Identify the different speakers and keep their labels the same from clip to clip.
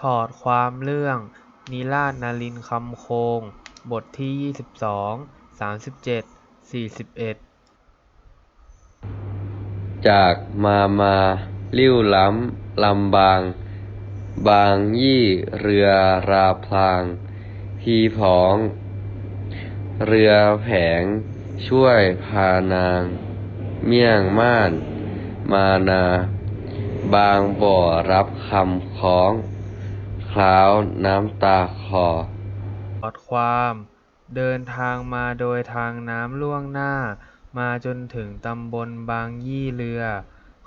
Speaker 1: ถอดความเรื่อง นิราศนาลินคำโคง บทที่ยี่สิบสองสามสิบเจ็ดสี่สิบเอ็ด
Speaker 2: จากมามาลิ้วล้ำลำบาง บางยี่เรือราพลาง พีผอง เรือแผง ช่วยพานาง เมี่ยงม่าน มานา บางบ่อรับคำคล้อง คล้าวน้ำตาคลอ
Speaker 1: ถอดความ เดินทางมาโดยทางน้ำล่วงหน้า มาจนถึงตำบลบางยี่เรือ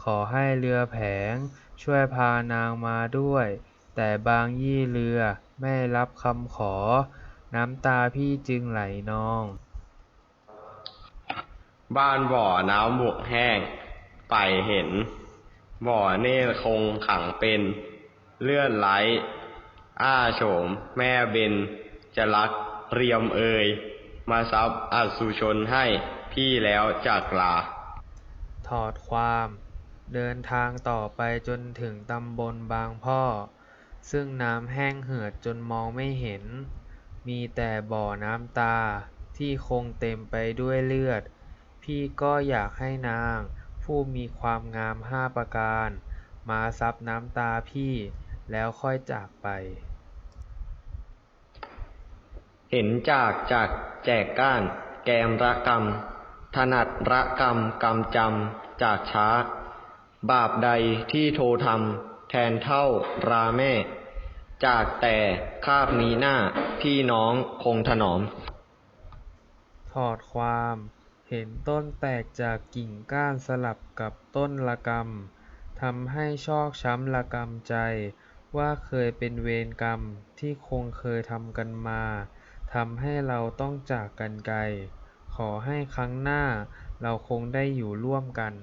Speaker 1: ขอให้เรือแผง ช่วยพานางมาด้วย แต่บางยี่เรือไม่รับคำขอ น้ำตาพี่จึงไหลนอง
Speaker 3: บ้านบ่อน้ำบกแห้งไปเห็น บ่อเนตรคงขังเป็น เลื่อนไหล อ้าโฉม แม่เบนจะรักเรียมเอ่ยมาซับอสุชนให้พี่แล้วจากลา
Speaker 1: ถอดความ เดินทางต่อไปจนถึงตำบลบางพ่อ ซึ่งน้ำแห้งเหือดจนมองไม่เห็น มีแต่บ่อน้ำตาที่คงเต็มไปด้วยเลือด พี่ก็อยากให้นาง ผู้มีความงามห้าประการ มาซับน้ำตาพี่ แล้วค่อยจากไป
Speaker 3: เห็นจากจากแจกก้าน แกมระกรรม ถนัดระกรรมกรรมจำจากช้า บาปใดที่โททำแทนเท่าราแม่ จากแต่คาบมีหน้าพี่น้องคงถนอม
Speaker 1: ถอดความเห็นต้นแตกจากกิ่งก้านสลับกับต้นละกำทำให้ชอกช้ำละกำใจ ว่าเคยเป็นเวรกรรมที่คงเคยทำกันมาทำให้เราต้องจากกันไกล ขอให้ครั้งหน้าเราคงได้อยู่ร่วมกัน